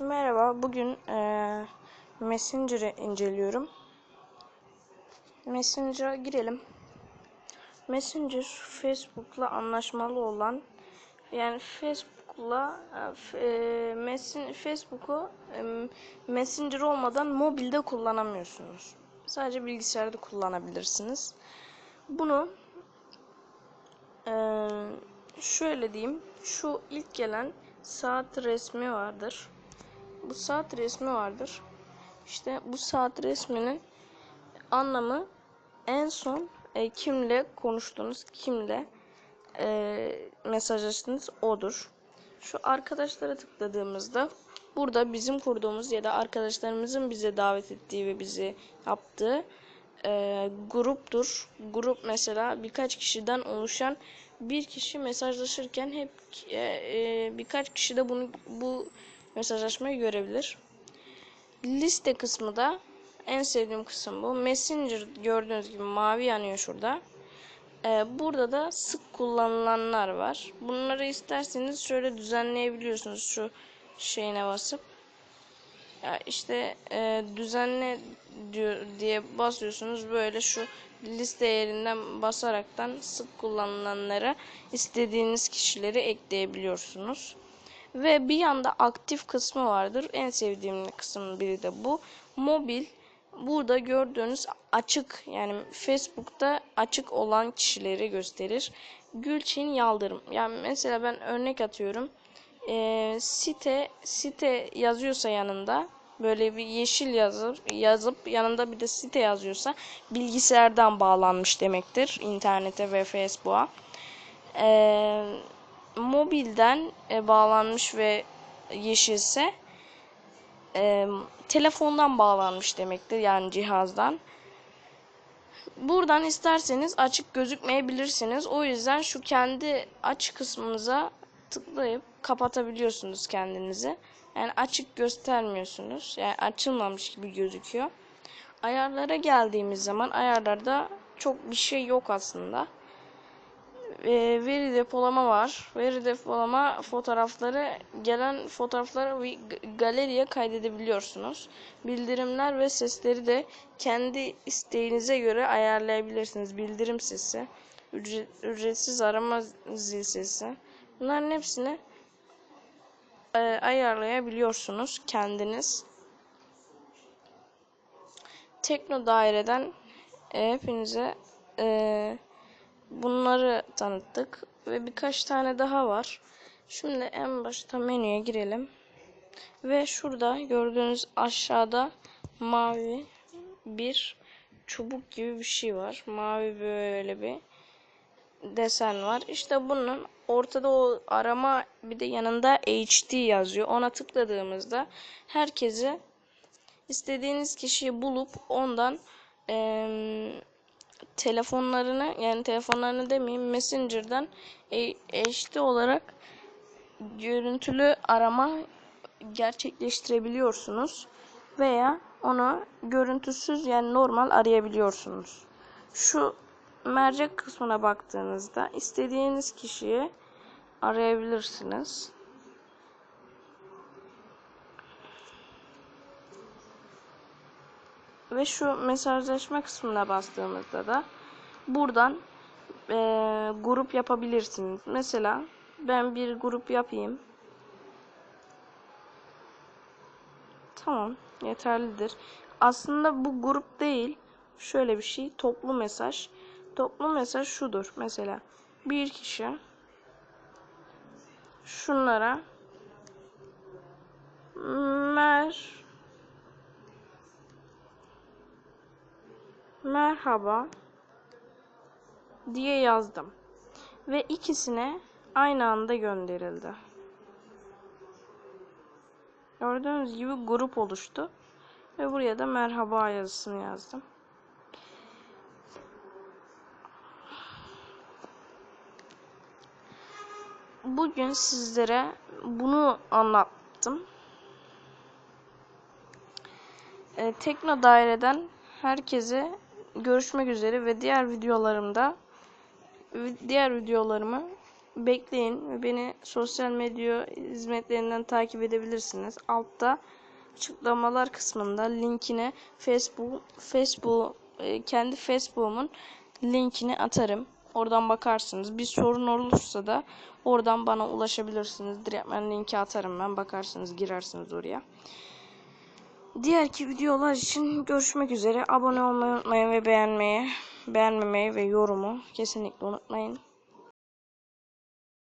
Merhaba, bugün eee Messenger'ı inceliyorum. Messenger'a girelim. Messenger, Facebook'la anlaşmalı olan, yani Facebook'la eee, Messen- Facebook'u em, Messenger olmadan mobilde kullanamıyorsunuz. Sadece bilgisayarda kullanabilirsiniz. Bunu eee, şöyle diyeyim, şu ilk gelen saat resmi vardır bu saat resmi vardır. İşte bu saat resminin anlamı en son e, kimle konuştuğunuz, kimle e, mesajlaştığınız odur. Şu arkadaşlara tıkladığımızda burada bizim kurduğumuz ya da arkadaşlarımızın bize davet ettiği ve bizi yaptığı e, gruptur. Grup mesela birkaç kişiden oluşan bir kişi mesajlaşırken hep e, e, birkaç kişi de bunu bu mesajlaşmayı görebilir. Liste kısmı da en sevdiğim kısım bu. Messenger gördüğünüz gibi mavi yanıyor şurada. Ee, burada da sık kullanılanlar var. Bunları isterseniz şöyle düzenleyebiliyorsunuz şu şeyine basıp. Ya işte e, düzenle diyor diye basıyorsunuz böyle şu liste yerinden basaraktan sık kullanılanlara istediğiniz kişileri ekleyebiliyorsunuz. Ve bir yanda aktif kısmı vardır. En sevdiğim kısım biri de bu. Mobil burada gördüğünüz açık yani Facebook'ta açık olan kişileri gösterir. Gülçin Yaldırım. Yani mesela ben örnek atıyorum. Ee, site site yazıyorsa yanında böyle bir yeşil yazıp yazıp yanında bir de site yazıyorsa bilgisayardan bağlanmış demektir internete ve Facebook'a. Ee, mobilden e, bağlanmış ve yeşilse e, telefondan bağlanmış demektir yani cihazdan. Buradan isterseniz açık gözükmeyebilirsiniz. O yüzden şu kendi aç kısmınıza tıklayıp kapatabiliyorsunuz kendinizi. Yani açık göstermiyorsunuz. Yani açılmamış gibi gözüküyor. Ayarlara geldiğimiz zaman ayarlarda çok bir şey yok aslında e, veri depolama var. Veri depolama fotoğrafları gelen fotoğrafları galeriye kaydedebiliyorsunuz. Bildirimler ve sesleri de kendi isteğinize göre ayarlayabilirsiniz. Bildirim sesi, ücret, ücretsiz arama zil sesi. Bunların hepsini e, ayarlayabiliyorsunuz kendiniz. Tekno daireden e, hepinize e, bunları tanıttık ve birkaç tane daha var. Şimdi en başta menüye girelim. Ve şurada gördüğünüz aşağıda mavi bir çubuk gibi bir şey var. Mavi böyle bir desen var. İşte bunun ortada o arama bir de yanında HD yazıyor. Ona tıkladığımızda herkesi istediğiniz kişiyi bulup ondan eee telefonlarını yani telefonlarını demeyeyim Messenger'dan HD olarak görüntülü arama gerçekleştirebiliyorsunuz veya onu görüntüsüz yani normal arayabiliyorsunuz. Şu mercek kısmına baktığınızda istediğiniz kişiyi arayabilirsiniz. Ve şu mesajlaşma kısmına bastığımızda da buradan e, grup yapabilirsiniz. Mesela ben bir grup yapayım. Tamam yeterlidir. Aslında bu grup değil. Şöyle bir şey toplu mesaj. Toplu mesaj şudur. Mesela bir kişi şunlara merhaba diye yazdım. Ve ikisine aynı anda gönderildi. Gördüğünüz gibi grup oluştu. Ve buraya da merhaba yazısını yazdım. Bugün sizlere bunu anlattım. E, Tekno Daire'den herkese görüşmek üzere ve diğer videolarımda diğer videolarımı bekleyin ve beni sosyal medya hizmetlerinden takip edebilirsiniz. Altta açıklamalar kısmında linkine Facebook Facebook e, kendi Facebook'umun linkini atarım. Oradan bakarsınız. Bir sorun olursa da oradan bana ulaşabilirsiniz. Direkt ben linki atarım ben. Bakarsınız girersiniz oraya. Diğerki videolar için görüşmek üzere. Abone olmayı unutmayın ve beğenmeyi, beğenmemeyi ve yorumu kesinlikle unutmayın.